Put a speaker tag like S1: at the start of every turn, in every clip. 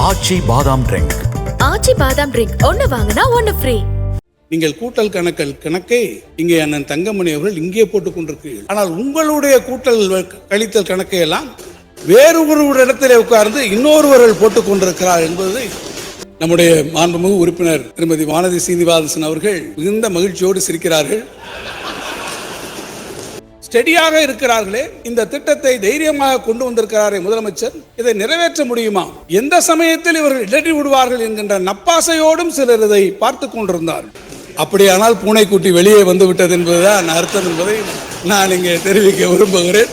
S1: ஆச்சி பாதாம் ட்ரிங்க்
S2: ஆச்சி பாதாம் ட்ரிங்க் ஒன்னு வாங்கினா ஒன்னு ஃப்ரீ
S3: நீங்கள் கூட்டல் கணக்கல் கணக்கை இங்கே அண்ணன் தங்கமணி அவர்கள் இங்கே போட்டுக் கொண்டிருக்கிறீர்கள். ஆனால் உங்களுடைய கூட்டல் கழித்தல் கணக்கை எல்லாம் வேறு ஒரு இடத்திலே உட்கார்ந்து இன்னொருவர்கள் போட்டுக் கொண்டிருக்கிறார் என்பது நம்முடைய மாண்புமிகு உறுப்பினர் திருமதி வானதி சீனிவாசன் அவர்கள் மிகுந்த மகிழ்ச்சியோடு சிரிக்கிறார்கள். ஸ்டெடியாக இருக்கிறார்களே இந்த திட்டத்தை தைரியமாக கொண்டு வந்திருக்கிறாரே முதலமைச்சர் இதை நிறைவேற்ற முடியுமா? எந்த சமயத்தில் இவர்கள் இடறி விடுவார்கள் என்கின்ற நப்பாசையோடும் சிலர் இதை பார்த்து கொண்டிருந்தார்கள் அப்படியானால் பூனைக்குட்டி வெளியே வந்து விட்டது என்பதுதான் அர்த்தம் என்பதை நான் இங்கே தெரிவிக்க விரும்புகிறேன்.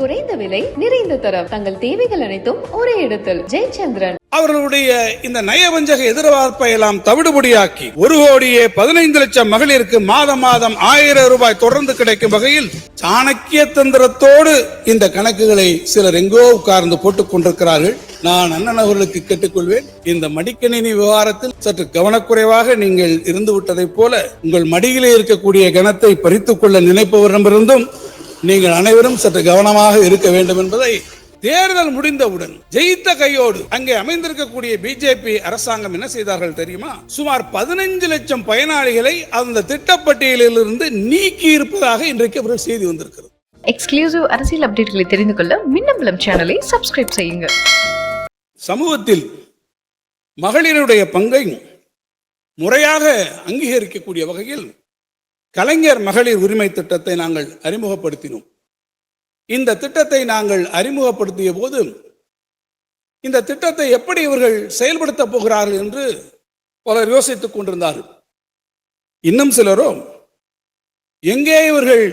S4: குறைந்த விலை நிறைந்த தரம். தங்கள் தேவைகள் அனைத்தும் ஒரே இடத்தில். ஜெயச்சந்திரன்.
S3: அவர்களுடைய இந்த நயவஞ்சக எதிர்பார்ப்பை எல்லாம் தவிடுபடியாக்கி ஒரு கோடியே பதினைந்து லட்சம் மகளிருக்கு மாதம் மாதம் ஆயிரம் ரூபாய் தொடர்ந்து கிடைக்கும் வகையில் சாணக்கிய தந்திரத்தோடு இந்த கணக்குகளை சிலர் எங்கோ உட்கார்ந்து போட்டுக் கொண்டிருக்கிறார்கள். நான் அண்ணன் அவர்களுக்கு கேட்டுக்கொள்வேன். இந்த மடிக்கணினி விவகாரத்தில் சற்று கவனக்குறைவாக நீங்கள் இருந்து விட்டதை போல உங்கள் மடியிலே இருக்கக்கூடிய கணத்தை பறித்துக் கொள்ள நினைப்பவரிடமிருந்தும் நீங்கள் அனைவரும் சற்று கவனமாக இருக்க வேண்டும் என்பதை தேர்தல் முடிந்தவுடன் ஜெயித்த கையோடு அங்கே அமைந்திருக்கக்கூடிய பிஜேபி அரசாங்கம் என்ன செய்தார்கள் தெரியுமா? சுமார் பதினைஞ்சு லட்சம் பயனாளிகளை அந்த திட்டப்பட்டியலிலிருந்து நீக்கி இருப்பதாக இன்றைக்கு ஒரு செய்தி வந்திருக்கிறது.
S4: எக்ஸ்க்ளூசிவ் அரசியல் அப்டேட்களை தெரிந்து கொள்ள மின்னம்பலம் சேனலை சப்ஸ்கிரைப் செய்யுங்க.
S3: சமூகத்தில் மகளிருடைய பங்கை முறையாக அங்கீகரிக்கக்கூடிய வகையில் கலைஞர் மகளிர் உரிமை திட்டத்தை நாங்கள் அறிமுகப்படுத்தினோம். இந்த திட்டத்தை நாங்கள் அறிமுகப்படுத்திய போது இந்த திட்டத்தை எப்படி இவர்கள் செயல்படுத்த போகிறார்கள் என்று பலர் யோசித்துக் கொண்டிருந்தார்கள். இன்னும் சிலரோ எங்கே இவர்கள்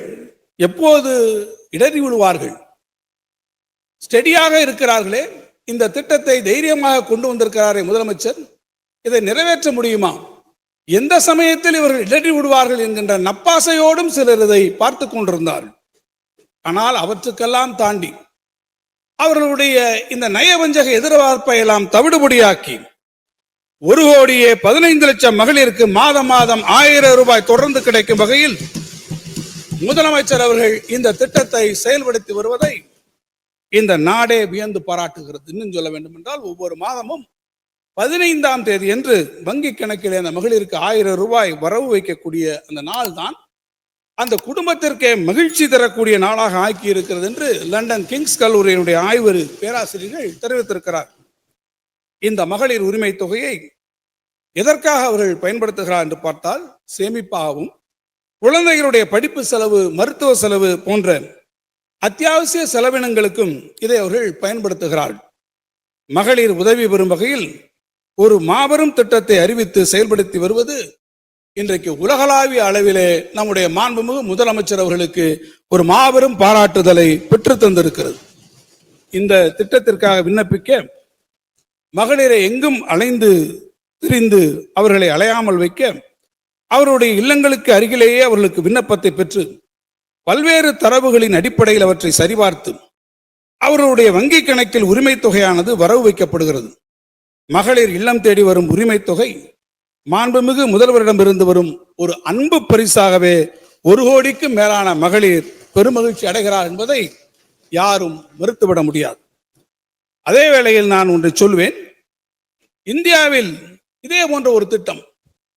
S3: எப்போது இடறி விழுவார்கள்? ஸ்டெடியாக இருக்கிறார்களே இந்த திட்டத்தை தைரியமாக கொண்டு வந்திருக்கிறாரே முதலமைச்சர் இதை நிறைவேற்ற முடியுமா? எந்த சமயத்தில் இவர்கள் இடறி விடுவார்கள் என்கின்ற நப்பாசையோடும் சிலர் இதை பார்த்து கொண்டிருந்தார்கள். ஆனால் அவற்றுக்கெல்லாம் தாண்டி அவர்களுடைய இந்த நயவஞ்சக எதிர்பார்ப்பை எல்லாம் தவிடுபடியாக்கி ஒரு கோடியே பதினைந்து லட்சம் மகளிருக்கு மாதம் மாதம் ஆயிரம் ரூபாய் தொடர்ந்து கிடைக்கும் வகையில் முதலமைச்சர் அவர்கள் இந்த திட்டத்தை செயல்படுத்தி வருவதை இந்த நாடே வியந்து பாராட்டுகிறது. இன்னும் சொல்ல வேண்டும் என்றால் ஒவ்வொரு மாதமும் பதினைந்தாம் தேதி என்று வங்கி கணக்கில் அந்த மகளிருக்கு ஆயிரம் ரூபாய் வரவு வைக்கக்கூடிய அந்த நாள் தான் அந்த குடும்பத்திற்கே மகிழ்ச்சி தரக்கூடிய நாளாக ஆக்கி இருக்கிறது என்று லண்டன் கிங்ஸ் கல்லூரியினுடைய ஆய்வு பேராசிரியர்கள் தெரிவித்திருக்கிறார். இந்த மகளிர் உரிமை தொகையை எதற்காக அவர்கள் பயன்படுத்துகிறார் என்று பார்த்தால் சேமிப்பாகவும் குழந்தைகளுடைய படிப்பு செலவு மருத்துவ செலவு போன்ற அத்தியாவசிய செலவினங்களுக்கும் இதை அவர்கள் பயன்படுத்துகிறார்கள். மகளிர் உதவி பெறும் வகையில் ஒரு மாபெரும் திட்டத்தை அறிவித்து செயல்படுத்தி வருவது இன்றைக்கு உலகளாவிய அளவிலே நம்முடைய மாண்புமிகு முதலமைச்சர் அவர்களுக்கு ஒரு மாபெரும் பாராட்டுதலை பெற்று தந்திருக்கிறது. இந்த திட்டத்திற்காக விண்ணப்பிக்க மகளிரை எங்கும் அலைந்து திரிந்து அவர்களை அலையாமல் வைக்க அவருடைய இல்லங்களுக்கு அருகிலேயே அவர்களுக்கு விண்ணப்பத்தை பெற்று பல்வேறு தரவுகளின் அடிப்படையில் அவற்றை சரிபார்த்து அவர்களுடைய வங்கி கணக்கில் உரிமை தொகையானது வரவு வைக்கப்படுகிறது. மகளிர் இல்லம் தேடி வரும் உரிமை தொகை மாண்புமிகு முதல்வரிடமிருந்து வரும் ஒரு அன்பு பரிசாகவே ஒரு கோடிக்கும் மேலான மகளிர் பெருமகிழ்ச்சி அடைகிறார் என்பதை யாரும் மறுத்துவிட முடியாது. அதே வேளையில் நான் ஒன்று சொல்வேன். இந்தியாவில் இதே போன்ற ஒரு திட்டம்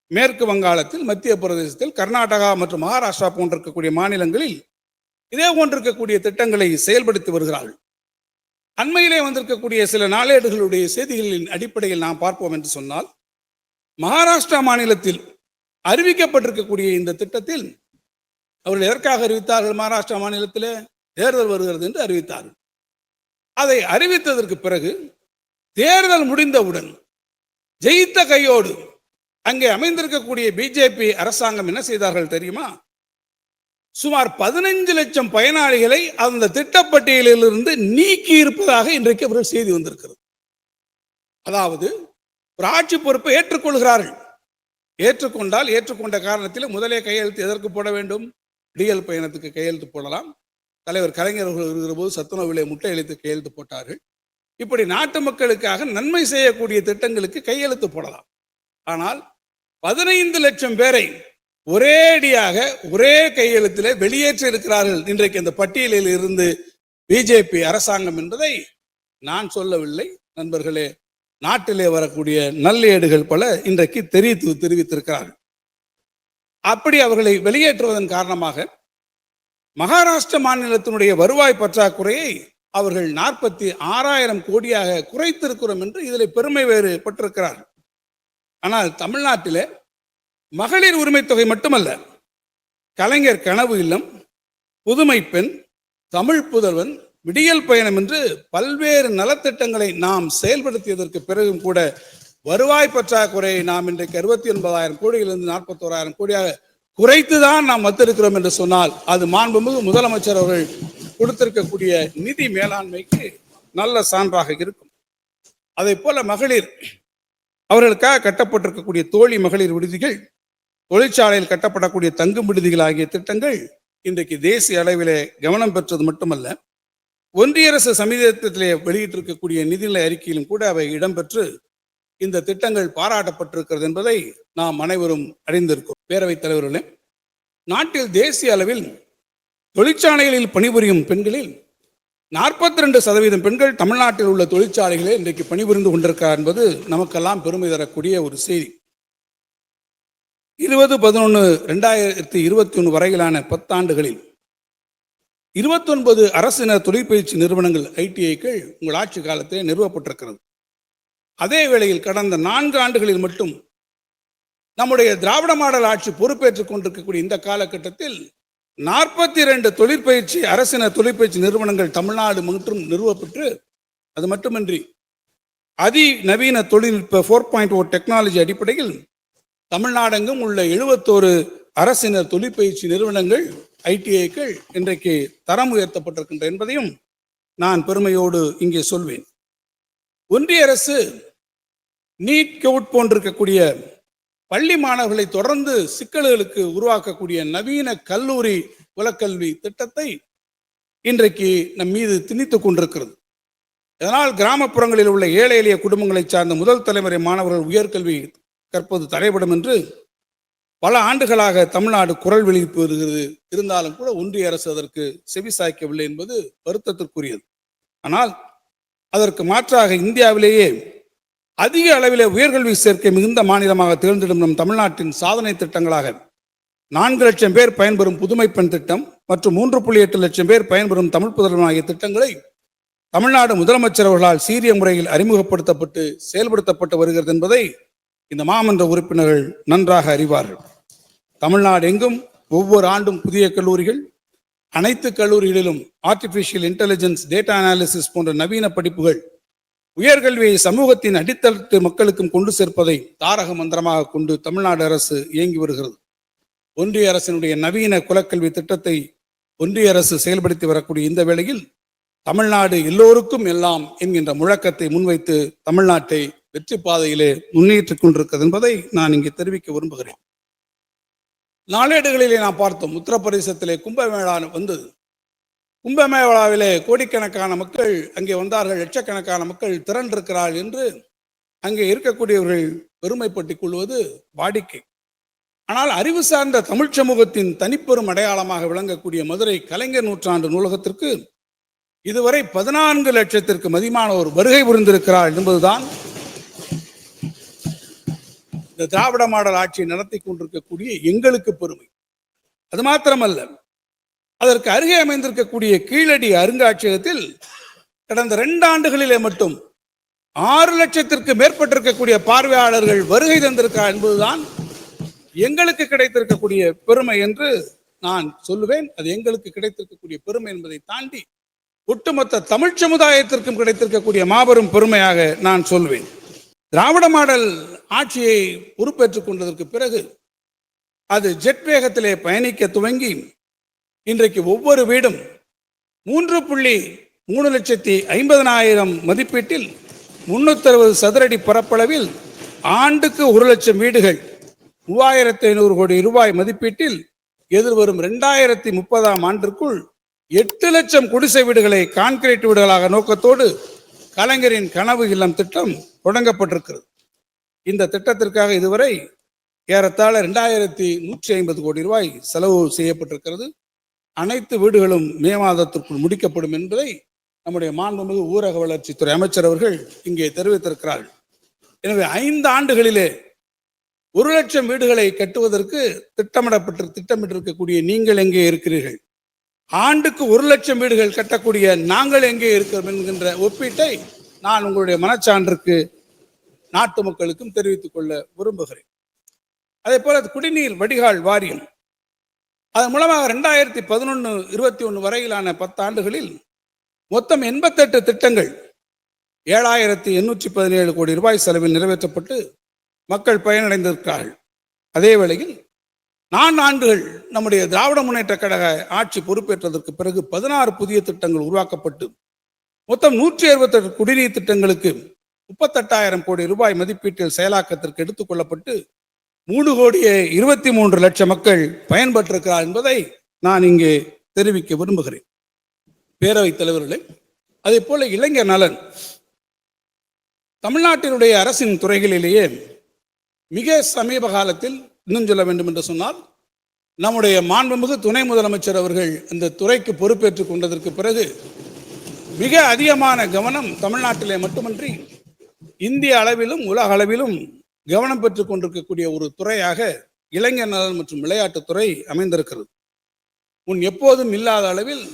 S3: மேற்கு வங்காளத்தில் மத்திய பிரதேசத்தில் கர்நாடகா மற்றும் மகாராஷ்டிரா போன்ற இருக்கக்கூடிய மாநிலங்களில் இதே போன்றிருக்கக்கூடிய திட்டங்களை செயல்படுத்தி வருகிறார்கள். அண்மையிலே வந்திருக்கக்கூடிய சில நாளேடுகளுடைய செய்திகளின் அடிப்படையில் நாம் பார்ப்போம் என்று சொன்னால் மகாராஷ்டிரா மாநிலத்தில் அறிவிக்கப்பட்டிருக்கக்கூடிய இந்த திட்டத்தில் அவர்கள் எதற்காக அறிவித்தார்கள்? மகாராஷ்டிரா மாநிலத்தில் தேர்தல் வருகிறது என்று அறிவித்தார்கள். அதை அறிவித்ததற்கு பிறகு தேர்தல் முடிந்தவுடன் ஜெயித்த கையோடு அங்கே அமைந்திருக்கக்கூடிய பிஜேபி அரசாங்கம் என்ன செய்தார்கள் தெரியுமா? சுமார் பதினைஞ்சு லட்சம் பயனாளிகளை அந்த திட்டப்பட்டியலிலிருந்து நீக்கி இருப்பதாக இன்றைக்கு அவர்கள் செய்தி வந்திருக்கிறது. அதாவது ஒரு ஆட்சி பொறுப்பை ஏற்றுக்கொள்கிறார்கள். ஏற்றுக்கொண்டால் ஏற்றுக்கொண்ட காரணத்தில் முதலே கையெழுத்து எதற்கு போட வேண்டும்? டிஎல் பயணத்துக்கு கையெழுத்து போடலாம். தலைவர் கலைஞர்கள் இருக்கிற போது சத்துணவிலே முட்டை அளித்து கையெழுத்து போட்டார்கள். இப்படி நாட்டு மக்களுக்காக நன்மை செய்யக்கூடிய திட்டங்களுக்கு கையெழுத்து போடலாம். ஆனால் பதினைந்து லட்சம் பேரை ஒரேடியாக ஒரே கையெழுத்தில் வெளியேற்றி இருக்கிறார்கள் இன்றைக்கு இந்த பட்டியலில் இருந்து பிஜேபி அரசாங்கம் என்பதை நான் சொல்லவில்லை. நண்பர்களே நாட்டிலே வரக்கூடிய நல்லேடுகள் பல இன்றைக்கு தெரிவித்து தெரிவித்திருக்கிறார்கள். அப்படி அவர்களை வெளியேற்றுவதன் காரணமாக மகாராஷ்டிர மாநிலத்தினுடைய வருவாய் பற்றாக்குறையை அவர்கள் நாற்பத்தி ஆறாயிரம் கோடியாக குறைத்திருக்கிறோம் என்று இதில் பெருமை வேறு பட்டிருக்கிறார்கள் ஆனால் தமிழ்நாட்டிலே மகளிர் உரிமை தொகை மட்டுமல்ல கலைஞர் கனவு இல்லம் புதுமை பெண் தமிழ் புதல்வன் விடியல் பயணம் என்று பல்வேறு நலத்திட்டங்களை நாம் செயல்படுத்தியதற்கு பிறகும் கூட வருவாய் பற்றாக்குறையை நாம் இன்றைக்கு அறுபத்தி ஒன்பதாயிரம் கோடியிலிருந்து நாற்பத்தோராயிரம் கோடியாக குறைத்துதான் நாம் வந்திருக்கிறோம் என்று சொன்னால் அது மாண்புமிகு முதலமைச்சர் அவர்கள் கொடுத்திருக்கக்கூடிய நிதி மேலாண்மைக்கு நல்ல சான்றாக இருக்கும். அதை போல மகளிர் அவர்களுக்காக கட்டப்பட்டிருக்கக்கூடிய தோழி மகளிர் விடுதிகள் தொழிற்சாலையில் கட்டப்படக்கூடிய தங்கும் விடுதிகள் ஆகிய திட்டங்கள் இன்றைக்கு தேசிய அளவிலே கவனம் பெற்றது மட்டுமல்ல ஒன்றிய அரசு சமீபத்திலே வெளியிட்டிருக்கக்கூடிய நிதிநிலை அறிக்கையிலும் கூட அவை இடம்பெற்று இந்த திட்டங்கள் பாராட்டப்பட்டிருக்கிறது என்பதை நாம் அனைவரும் அறிந்திருக்கிறோம். பேரவைத் தலைவர்களே நாட்டில் தேசிய அளவில் தொழிற்சாலைகளில் பணிபுரியும் பெண்களில் நாற்பத்தி ரெண்டு சதவீதம் பெண்கள் தமிழ்நாட்டில் உள்ள தொழிற்சாலைகளே இன்றைக்கு பணிபுரிந்து கொண்டிருக்கிறார் என்பது நமக்கெல்லாம் பெருமை தரக்கூடிய ஒரு செய்தி. இருபது பதினொன்று ரெண்டாயிரத்தி இருபத்தி ஒன்று வரையிலான பத்தாண்டுகளில் இருபத்தொன்பது அரசினர் தொழிற்பயிற்சி நிறுவனங்கள் ஐடிஐக்கள் உங்கள் ஆட்சி காலத்தில் நிறுவப்பட்டிருக்கிறது. அதே வேளையில் கடந்த நான்கு ஆண்டுகளில் மட்டும் நம்முடைய திராவிட மாடல் ஆட்சி பொறுப்பேற்றுக் கொண்டிருக்கக்கூடிய இந்த காலகட்டத்தில் நாற்பத்தி ரெண்டு தொழிற்பயிற்சி அரசினர் தொழிற்பயிற்சி நிறுவனங்கள் தமிழ்நாடு மற்றும் நிறுவப்பட்டு அது மட்டுமின்றி அதி நவீன தொழில்நுட்ப ஃபோர் பாயிண்ட் ஓ டெக்னாலஜி அடிப்படையில் தமிழ்நாடெங்கும் உள்ள எழுபத்தோரு அரசினர் தொழிற்பயிற்சி நிறுவனங்கள் ஐடிஐக்கள் இன்றைக்கு தரம் உயர்த்தப்பட்டிருக்கின்ற என்பதையும் நான் பெருமையோடு இங்கே சொல்வேன். ஒன்றிய அரசு நீட் கவுட் போன்றிருக்கக்கூடிய பள்ளி மாணவர்களை தொடர்ந்து சிக்கல்களுக்கு உருவாக்கக்கூடிய நவீன கல்லூரி குலக்கல்வி திட்டத்தை இன்றைக்கு நம் மீது திணித்துக் கொண்டிருக்கிறது. இதனால் கிராமப்புறங்களில் உள்ள ஏழை எளிய குடும்பங்களைச் சார்ந்த முதல் தலைமுறை மாணவர்கள் உயர்கல்வி கற்பது தடைபடும் என்று பல ஆண்டுகளாக தமிழ்நாடு குரல் வெளியிட்டு வருகிறது. இருந்தாலும் கூட ஒன்றிய அரசு அதற்கு செவிசாய்க்கவில்லை என்பது வருத்தத்திற்குரியது. ஆனால் அதற்கு மாற்றாக இந்தியாவிலேயே அதிக அளவிலே உயர்கல்வி சேர்க்கை மிகுந்த மாநிலமாக திகழ்ந்திடும் நம் தமிழ்நாட்டின் சாதனை திட்டங்களாக நான்கு லட்சம் பேர் பயன்பெறும் புதுமை பெண் திட்டம் மற்றும் மூன்று புள்ளி எட்டு லட்சம் பேர் பயன்பெறும் தமிழ் புதல்வன் ஆகிய திட்டங்களை தமிழ்நாடு முதலமைச்சர் அவர்களால் சீரிய முறையில் அறிமுகப்படுத்தப்பட்டு செயல்படுத்தப்பட்டு வருகிறது என்பதை இந்த மாமன்ற உறுப்பினர்கள் நன்றாக அறிவார்கள். தமிழ்நாடு எங்கும் ஒவ்வொரு ஆண்டும் புதிய கல்லூரிகள் அனைத்து கல்லூரிகளிலும் ஆர்டிபிஷியல் இன்டெலிஜென்ஸ் டேட்டா அனாலிசிஸ் போன்ற நவீன படிப்புகள் உயர்கல்வியை சமூகத்தின் அடித்தளத்து மக்களுக்கும் கொண்டு சேர்ப்பதை தாரக மந்திரமாக கொண்டு தமிழ்நாடு அரசு இயங்கி வருகிறது. ஒன்றிய அரசினுடைய நவீன குலக்கல்வி திட்டத்தை ஒன்றிய அரசு செயல்படுத்தி வரக்கூடிய இந்த வேளையில் தமிழ்நாடு எல்லோருக்கும் எல்லாம் என்கின்ற முழக்கத்தை முன்வைத்து தமிழ்நாட்டை வெற்றி பாதையிலே முன்னேற்றிக் கொண்டிருக்கிறது என்பதை நான் இங்கே தெரிவிக்க விரும்புகிறேன். நாளேடுகளிலே நான் பார்த்தோம் உத்தரப்பிரதேசத்திலே கும்பமேளா வந்தது கும்பமேளாவிலே கோடிக்கணக்கான மக்கள் அங்கே வந்தார்கள் லட்சக்கணக்கான மக்கள் திரண்டிருக்கிறார்கள் என்று அங்கே இருக்கக்கூடியவர்கள் பெருமைப்பட்டுக் கொள்வது வாடிக்கை. ஆனால் அறிவு சார்ந்த தமிழ் சமூகத்தின் தனிப்பெரும் அடையாளமாக விளங்கக்கூடிய மதுரை கலைஞர் நூற்றாண்டு நூலகத்திற்கு இதுவரை பதினான்கு லட்சத்திற்கு மதிமான ஒரு வருகை புரிந்திருக்கிறார் என்பதுதான் இந்த திராவிட மாடல் ஆட்சியை நடத்தி கொண்டிருக்கக்கூடிய எங்களுக்கு பெருமை. அது மாத்திரமல்ல அதற்கு அருகே அமைந்திருக்கக்கூடிய கீழடி அருங்காட்சியகத்தில் கடந்த ரெண்டு ஆண்டுகளிலே மட்டும் ஆறு லட்சத்திற்கு மேற்பட்டிருக்கக்கூடிய பார்வையாளர்கள் வருகை தந்திருக்கிறார் என்பதுதான் எங்களுக்கு கிடைத்திருக்கக்கூடிய பெருமை என்று நான் சொல்லுவேன். அது எங்களுக்கு கிடைத்திருக்கக்கூடிய பெருமை என்பதை தாண்டி ஒட்டுமொத்த தமிழ் சமுதாயத்திற்கும் கிடைத்திருக்கக்கூடிய மாபெரும் பெருமையாக நான் சொல்வேன். திராவிட மாடல் ஆட்சியை பொறுப்பேற்றுக் கொண்டதற்கு பிறகு அது ஜெட் வேகத்திலே பயணிக்க துவங்கி இன்றைக்கு ஒவ்வொரு வீடும் மூன்று புள்ளி மூணு லட்சத்தி ஐம்பதனாயிரம் மதிப்பீட்டில் முன்னூத்தறுபது சதுரடி பரப்பளவில் ஆண்டுக்கு ஒரு லட்சம் வீடுகள் மூவாயிரத்தி ஐநூறு கோடி ரூபாய் மதிப்பீட்டில் எதிர்வரும் ரெண்டாயிரத்தி முப்பதாம் ஆண்டிற்குள் எட்டு லட்சம் குடிசை வீடுகளை கான்கிரீட் வீடுகளாக நோக்கத்தோடு கலைஞரின் கனவு இல்லம் திட்டம் தொடங்கப்பட்டிருக்கிறது. இந்த திட்டத்திற்காக இதுவரை ஏறத்தாழ ரெண்டாயிரத்தி நூற்றி ஐம்பது கோடி ரூபாய் செலவு செய்யப்பட்டிருக்கிறது. அனைத்து வீடுகளும் மே மாதத்திற்குள் முடிக்கப்படும் என்பதை நம்முடைய மாண்புமிகு ஊரக வளர்ச்சித்துறை அமைச்சர் அவர்கள் இங்கே தெரிவித்திருக்கிறார்கள். எனவே ஐந்து ஆண்டுகளிலே ஒரு லட்சம் வீடுகளை கட்டுவதற்கு திட்டமிடப்பட்டு திட்டமிட்டிருக்கக்கூடிய நீங்கள் எங்கே இருக்கிறீர்கள்? ஆண்டுக்கு ஒரு லட்சம் வீடுகள் கட்டக்கூடிய நாங்கள் எங்கே இருக்கிறோம் என்கின்ற ஒப்பீட்டை நான் உங்களுடைய மனச்சான்றுக்கு நாட்டு மக்களுக்கும் தெரிவித்துக் கொள்ள விரும்புகிறேன். அதே போல குடிநீர் வடிகால் வாரியம். அதன் மூலமாக ரெண்டாயிரத்தி பதினொன்று இருபத்தி ஒன்று வரையிலான பத்தாண்டுகளில் மொத்தம் எண்பத்தெட்டு திட்டங்கள் ஏழாயிரத்தி எண்ணூற்றி பதினேழு கோடி ரூபாய் செலவில் நிறைவேற்றப்பட்டு மக்கள் பயனடைந்திருக்கிறார்கள். அதே வேளையில் நான்கு ஆண்டுகள் நம்முடைய திராவிட முன்னேற்ற கழக ஆட்சி பொறுப்பேற்றதற்கு பிறகு பதினாறு புதிய திட்டங்கள் உருவாக்கப்பட்டு மொத்தம் நூற்றி அறுபத்தெட்டு குடிநீர் திட்டங்களுக்கு முப்பத்தெட்டாயிரம் கோடி ரூபாய் மதிப்பீட்டில் செயலாக்கத்திற்கு எடுத்துக்கொள்ளப்பட்டு மூணு கோடியே இருபத்தி மூன்று லட்சம் மக்கள் பயன்பெற்றிருக்கிறார் என்பதை நான் இங்கே தெரிவிக்க விரும்புகிறேன். பேரவைத் தலைவர்களே அதே போல இளைஞர் நலன். தமிழ்நாட்டினுடைய அரசின் துறைகளிலேயே மிக சமீப காலத்தில் இன்னும் சொல்ல வேண்டும் என்று சொன்னால் நம்முடைய மாண்புமிகு துணை முதலமைச்சர் அவர்கள் இந்த துறைக்கு பொறுப்பேற்றுக் கொண்டதற்கு பிறகு மிக அதிகமான கவனம் தமிழ்நாட்டிலே மட்டுமன்றி இந்திய அளவிலும் உலக அளவிலும் கவனம் பெற்றுக் கொண்டிருக்கக்கூடிய ஒரு துறையாக இளைஞர் நலன் மற்றும் விளையாட்டுத்துறை அமைந்திருக்கிறது. முன் எப்போதும் இல்லாத அளவில்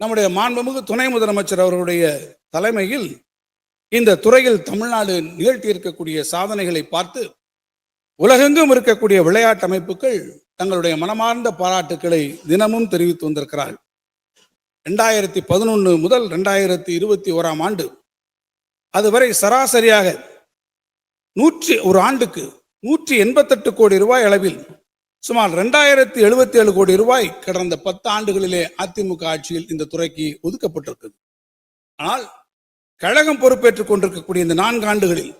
S3: நம்முடைய மாண்புமிகு துணை முதலமைச்சர் அவர்களுடைய தலைமையில் இந்த துறையில் தமிழ்நாடு நிகழ்த்தி இருக்கக்கூடிய சாதனைகளை பார்த்து உலகெங்கும் இருக்கக்கூடிய விளையாட்டு அமைப்புகள் தங்களுடைய மனமார்ந்த பாராட்டுக்களை தினமும் தெரிவித்து வந்திருக்கிறார்கள். ரெண்டாயிரத்தி பதினொன்று முதல் ரெண்டாயிரத்தி இருபத்தி ஓராம் ஆண்டு. அதுவரை சராசரியாக நூற்றி ஒரு ஆண்டுக்கு நூற்றி எண்பத்தெட்டு கோடி ரூபாய் அளவில் சுமார் ரெண்டாயிரத்தி எழுபத்தி ஏழு கோடி ரூபாய் கடந்த பத்து ஆண்டுகளிலே அதிமுக ஆட்சியில் இந்த துறைக்கு ஒதுக்கப்பட்டிருக்குது. ஆனால் கழகம் பொறுப்பேற்றுக் கொண்டிருக்கக்கூடிய இந்த நான்கு ஆண்டுகளில்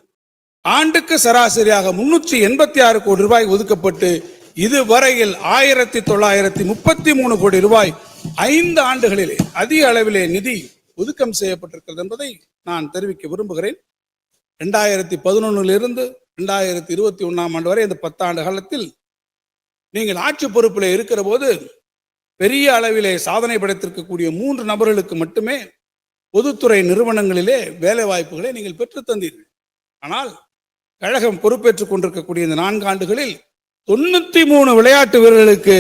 S3: ஆண்டுக்கு சராசரியாக முன்னூற்றி எண்பத்தி ஆறு கோடி ரூபாய் ஒதுக்கப்பட்டு இதுவரையில் ஆயிரத்தி தொள்ளாயிரத்தி முப்பத்தி மூணு கோடி ரூபாய் ஐந்து ஆண்டுகளிலே அதிக அளவிலே நிதி ஒதுக்கம் செய்யப்பட்டிருக்கிறது என்பதை நான் தெரிவிக்க விரும்புகிறேன். ரெண்டாயிரத்தி பதினொன்னிலிருந்து ரெண்டாயிரத்தி இருபத்தி ஒன்றாம் ஆண்டு வரை இந்த பத்தாண்டு காலத்தில் நீங்கள் ஆட்சி பொறுப்பில் இருக்கிற போது பெரிய அளவிலே சாதனை படைத்திருக்கக்கூடிய மூன்று நபர்களுக்கு மட்டுமே பொதுத்துறை நிறுவனங்களிலே வேலை வாய்ப்புகளை நீங்கள் பெற்றுத்தந்தீர்கள் ஆனால் கழகம் பொறுப்பேற்றுக் கொண்டிருக்கக்கூடிய இந்த நான்கு ஆண்டுகளில் தொண்ணூத்தி மூணு விளையாட்டு வீரர்களுக்கு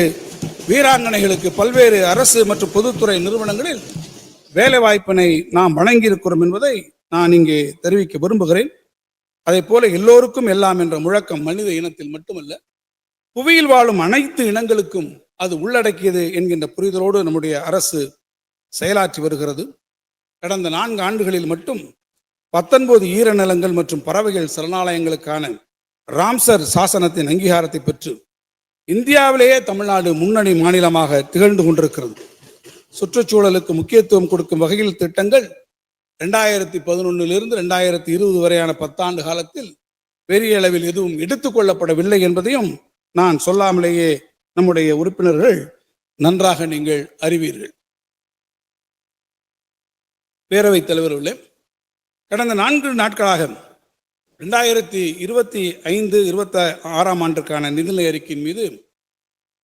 S3: வீராங்கனைகளுக்கு பல்வேறு அரசு மற்றும் பொதுத்துறை நிறுவனங்களில் வேலை வாய்ப்பினை நாம் வழங்கியிருக்கிறோம் என்பதை நான் இங்கே தெரிவிக்க விரும்புகிறேன். அதே போல எல்லோருக்கும் எல்லாம் என்ற முழக்கம் மனித இனத்தில் மட்டுமல்ல புவியில் வாழும் அனைத்து இனங்களுக்கும் அது உள்ளடக்கியது என்கின்ற புரிதலோடு நம்முடைய அரசு செயலாற்றி வருகிறது. கடந்த நான்கு ஆண்டுகளில் மட்டும் பத்தொன்பது ஈரநிலங்கள் மற்றும் பறவைகள் சரணாலயங்களுக்கான ராம்சர் சாசனத்தின் அங்கீகாரத்தை பெற்று இந்தியாவிலேயே தமிழ்நாடு முன்னணி மாநிலமாக திகழ்ந்து கொண்டிருக்கிறது. சுற்றுச்சூழலுக்கு முக்கியத்துவம் கொடுக்கும் வகையில் திட்டங்கள் ரெண்டாயிரத்தி பதினொன்னிலிருந்து ரெண்டாயிரத்தி இருபது வரையான பத்தாண்டு காலத்தில் பெரிய அளவில் எதுவும் எடுத்துக்கொள்ளப்படவில்லை என்பதையும் நான் சொல்லாமலேயே நம்முடைய உறுப்பினர்கள் நன்றாக நீங்கள் அறிவீர்கள். பேரவைத் தலைவர்களே கடந்த நான்கு நாட்களாக ரெண்டாயிரத்தி இருபத்தி ஐந்து இருபத்தி ஆறாம் ஆண்டுக்கான நிதிநிலை அறிக்கையின் மீது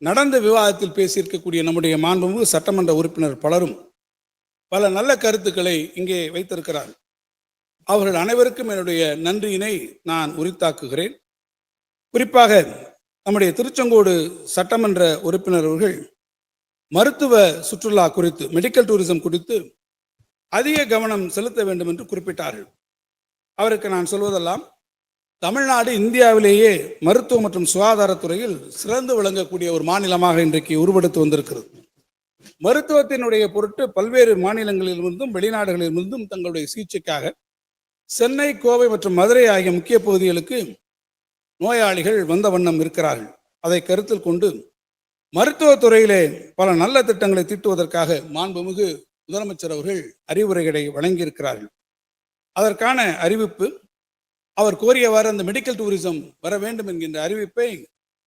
S3: நடந்த விவாதத்தில் பேசியிருக்கக்கூடிய நம்முடைய மாண்புமிகு சட்டமன்ற உறுப்பினர் பலரும் பல நல்ல கருத்துக்களை இங்கே வைத்திருக்கிறார். அவர்கள் அனைவருக்கும் என்னுடைய நன்றியினை நான் உரித்தாக்குகிறேன். குறிப்பாக நம்முடைய திருச்செங்கோடு சட்டமன்ற உறுப்பினர் அவர்கள் மருத்துவ சுற்றுலா குறித்து மெடிக்கல் டூரிசம் குறித்து அதிக கவனம் செலுத்த வேண்டும் என்று குறிப்பிட்டார்கள். அவருக்கு நான் சொல்வதெல்லாம் தமிழ்நாடு இந்தியாவிலேயே மருத்துவ மற்றும் சுகாதாரத்துறையில் சிறந்து விளங்கக்கூடிய ஒரு மாநிலமாக இன்றைக்கு உருவெடுத்து வந்திருக்கிறது. மருத்துவத்தினுடைய பொருட்டு பல்வேறு மாநிலங்களிலிருந்தும் வெளிநாடுகளிலிருந்தும் தங்களுடைய சிகிச்சைக்காக சென்னை கோவை மற்றும் மதுரை ஆகிய முக்கிய பகுதிகளுக்கு நோயாளிகள் வந்த வண்ணம் இருக்கிறார்கள். அதை கருத்தில் கொண்டு மருத்துவத்துறையிலே பல நல்ல திட்டங்களை தீட்டுவதற்காக மாண்புமிகு முதலமைச்சர் அவர்கள் அறிவுரைகளை வழங்கியிருக்கிறார்கள். அதற்கான அறிவிப்பு அவர் கோரியவாறு அந்த மெடிக்கல் டூரிசம் வர வேண்டும் என்கின்ற அறிவிப்பை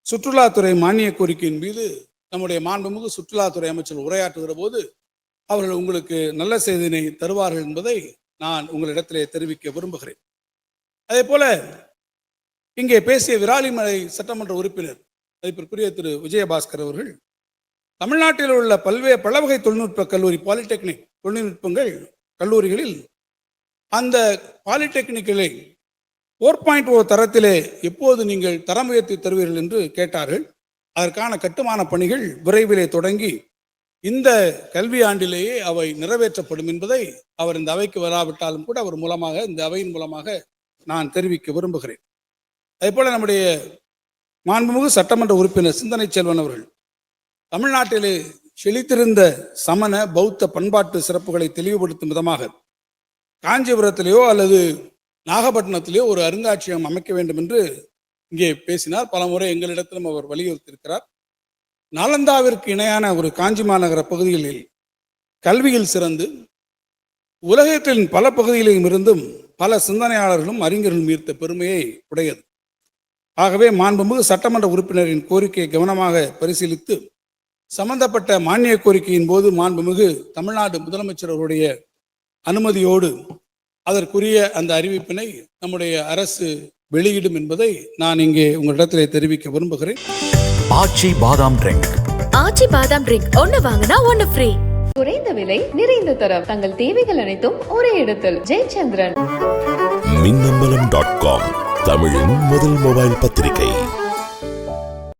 S3: சுற்றுலாத்துறை மானிய கோரிக்கையின் மீது நம்முடைய மாண்புமிகு சுற்றுலாத்துறை அமைச்சர் உரையாற்றுகிற போது அவர்கள் உங்களுக்கு நல்ல செய்தியினை தருவார்கள் என்பதை நான் உங்களிடத்திலே தெரிவிக்க விரும்புகிறேன். அதே போல இங்கே பேசிய விராலிமலை சட்டமன்ற உறுப்பினர் மதிப்பிற்குரிய திரு. விஜயபாஸ்கர் அவர்கள் தமிழ்நாட்டில் உள்ள பல்வேறு பல வகை தொழில்நுட்ப கல்லூரி பாலிடெக்னிக் தொழில்நுட்பங்கள் கல்லூரிகளில் அந்த பாலிடெக்னிக்கலை ஃபோர் பாயிண்ட் ஓ தரத்திலே எப்போது நீங்கள் தரம் உயர்த்தி தருவீர்கள் என்று கேட்டார்கள். அதற்கான கட்டுமான பணிகள் விரைவிலே தொடங்கி இந்த கல்வி ஆண்டிலேயே அவை நிறைவேற்றப்படும் என்பதை அவர் இந்த அவைக்கு வராவிட்டாலும் கூட அவர் மூலமாக இந்த அவையின் மூலமாக நான் தெரிவிக்க விரும்புகிறேன். அதே போல நம்முடைய மாண்புமிகு சட்டமன்ற உறுப்பினர் சிந்தனை செல்வன் அவர்கள் தமிழ்நாட்டிலே செழித்திருந்த சமண பௌத்த பண்பாட்டு சிறப்புகளை தெளிவுபடுத்தும் விதமாக காஞ்சிபுரத்திலேயோ அல்லது நாகப்பட்டினத்திலேயோ ஒரு அருங்காட்சியகம் அமைக்க வேண்டும் என்று இங்கே பேசினார். பல முறை எங்களிடத்திலும் அவர் வலியுறுத்தியிருக்கிறார். நாலந்தாவிற்கு இணையான ஒரு காஞ்சி மாநகர பகுதிகளில் கல்வியில் சிறந்து உலகத்தின் பல பகுதிகளிலும் இருந்தும் பல சிந்தனையாளர்களும் அறிஞர்களும் ஈர்த்த பெருமையை உடையது. ஆகவே மாண்புமிகு சட்டமன்ற உறுப்பினரின் கோரிக்கையை கவனமாக பரிசீலித்து சம்பந்தப்பட்ட மானிய கோரிக்கையின் போது மாண்புமிகு தமிழ்நாடு முதலமைச்சர் அவருடைய அனுமதியோடு அதற்குரிய அந்த அறிவிப்பினை நம்முடைய அரசு வெளியிடும் என்பதை நான் இங்கே உங்களிடத்திலே தெரிவிக்க விரும்புகிறேன்.
S1: ஆச்சி பாதாம் ட்ரிங்க்
S2: ஆச்சி பாதாம் ட்ரிங்க் ஒன்னு வாங்கினா ஒன்னு ஃப்ரீ
S4: குறைந்த விலை நிறைந்த தரம். தங்கள் தேவைகள் அனைத்தும் ஒரே இடத்தில். ஜெயச்சந்திரன்.
S5: மின்னம்பலம் டாட் காம் தமிழின் முதல் மொபைல் பத்திரிகை.